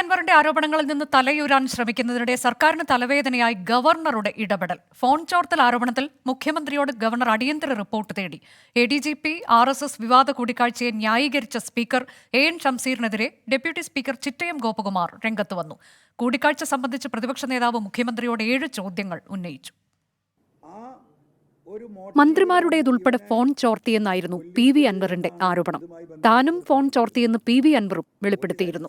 അൻവറിന്റെ ആരോപണങ്ങളിൽ നിന്ന് തലയൂരാൻ ശ്രമിക്കുന്നതിനിടെ സർക്കാരിന് തലവേദനയായി ഗവർണറുടെ ഇടപെടൽ. ഫോൺ ചോർത്തൽ ആരോപണത്തിൽ മുഖ്യമന്ത്രിയോട് ഗവർണർ അടിയന്തര റിപ്പോർട്ട് തേടി. A D G P R S S വിവാദ കൂടിക്കാഴ്ചയെ ന്യായീകരിച്ച സ്പീക്കർ എ എൻ ഷംസീറിനെതിരെ ഡെപ്യൂട്ടി സ്പീക്കർ ചിറ്റയം ഗോപകുമാർ രംഗത്ത് വന്നു. കൂടിക്കാഴ്ച സംബന്ധിച്ച് പ്രതിപക്ഷ നേതാവ് മുഖ്യമന്ത്രിയോട് ഏഴ് ചോദ്യങ്ങൾ ഉന്നയിച്ചു. മന്ത്രിമാരുടേതുൾപ്പെടെ ഫോൺ ചോർത്തിയെന്നായിരുന്നു പി വി അൻവറിന്റെ ആരോപണം. താനും ഫോൺ ചോർത്തിയെന്ന് പി വി അൻവറും വെളിപ്പെടുത്തിയിരുന്നു.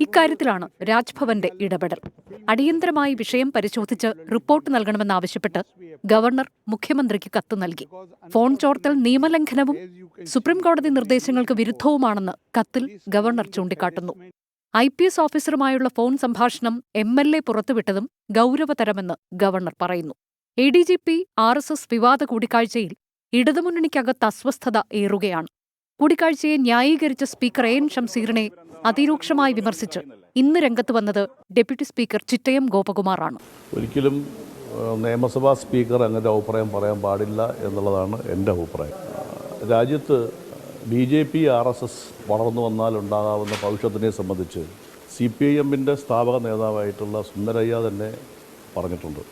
ഇക്കാര്യത്തിലാണ് രാജ്ഭവന്റെ ഇടപെടൽ. അടിയന്തരമായി വിഷയം പരിശോധിച്ച് റിപ്പോർട്ട് നൽകണമെന്നാവശ്യപ്പെട്ട് ഗവർണർ മുഖ്യമന്ത്രിക്ക് കത്ത് നൽകി. ഫോൺ ചോർത്തൽ നിയമലംഘനവും സുപ്രീംകോടതി നിർദ്ദേശങ്ങൾക്ക് വിരുദ്ധവുമാണെന്ന് കത്തിൽ ഗവർണർ ചൂണ്ടിക്കാട്ടുന്നു. ഐ പി എസ് ഓഫീസറുമായുള്ള ഫോൺ സംഭാഷണം എം എൽ എ പുറത്തുവിട്ടതും ഗൗരവതരമെന്ന് ഗവർണർ പറയുന്നു. A D G P R S S വിവാദ കൂടിക്കാഴ്ചയിൽ ഇടതുമുന്നണിക്കകത്ത് അസ്വസ്ഥത ഏറുകയാണ്. കൂടിക്കാഴ്ചയെ ന്യായീകരിച്ച സ്പീക്കർ എ എൻ ഷംസീറിനെ അതിരൂക്ഷമായി വിമർശിച്ച് ഇന്ന് രംഗത്ത് വന്നത് ഡെപ്യൂട്ടി സ്പീക്കർ ചിറ്റയം ഗോപകുമാറാണ്. ഒരിക്കലും നിയമസഭാ സ്പീക്കർ അങ്ങനെ അഭിപ്രായം പറയാൻ പാടില്ല എന്നുള്ളതാണ് എന്റെ അഭിപ്രായം. രാജ്യത്ത് B J P R S S വളർന്നു വന്നാൽ ഉണ്ടാകാവുന്ന ഭവിഷ്യത്തിനെ സംബന്ധിച്ച് സി പി ഐ എമ്മിന്റെ സ്ഥാപക നേതാവായിട്ടുള്ള സുന്ദരയ്യ തന്നെ പറഞ്ഞിട്ടുണ്ട്.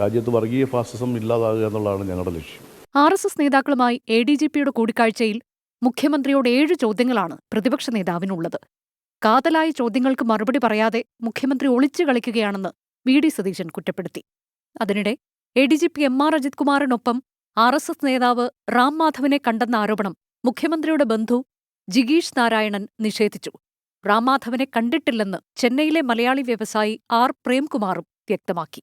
രാജ്യത്ത് വർഗീയ ഫാസിസം ഇല്ലാതാകുക എന്നുള്ളതാണ് ഞങ്ങളുടെ ലക്ഷ്യം. ആർ എസ് എസ് നേതാക്കളുമായി എ ഡി ജി പിയുടെ കൂടിക്കാഴ്ചയിൽ മുഖ്യമന്ത്രിയോട് ഏഴ് ചോദ്യങ്ങളാണ് പ്രതിപക്ഷ നേതാവിനുള്ളത്. കാതലായ ചോദ്യങ്ങൾക്ക് മറുപടി പറയാതെ മുഖ്യമന്ത്രി ഒളിച്ചു കളിക്കുകയാണെന്ന് വി ഡി സതീശൻ കുറ്റപ്പെടുത്തി. അതിനിടെ A D G P M R Ajith കുമാറിനൊപ്പം R S S നേതാവ് റാം മാധവനെ കണ്ടെന്ന ആരോപണം മുഖ്യമന്ത്രിയുടെ ബന്ധു ജിഗീഷ് നാരായണൻ നിഷേധിച്ചു. റാം മാധവനെ കണ്ടിട്ടില്ലെന്ന് ചെന്നൈയിലെ മലയാളി വ്യവസായി ആർ പ്രേംകുമാറും വ്യക്തമാക്കി.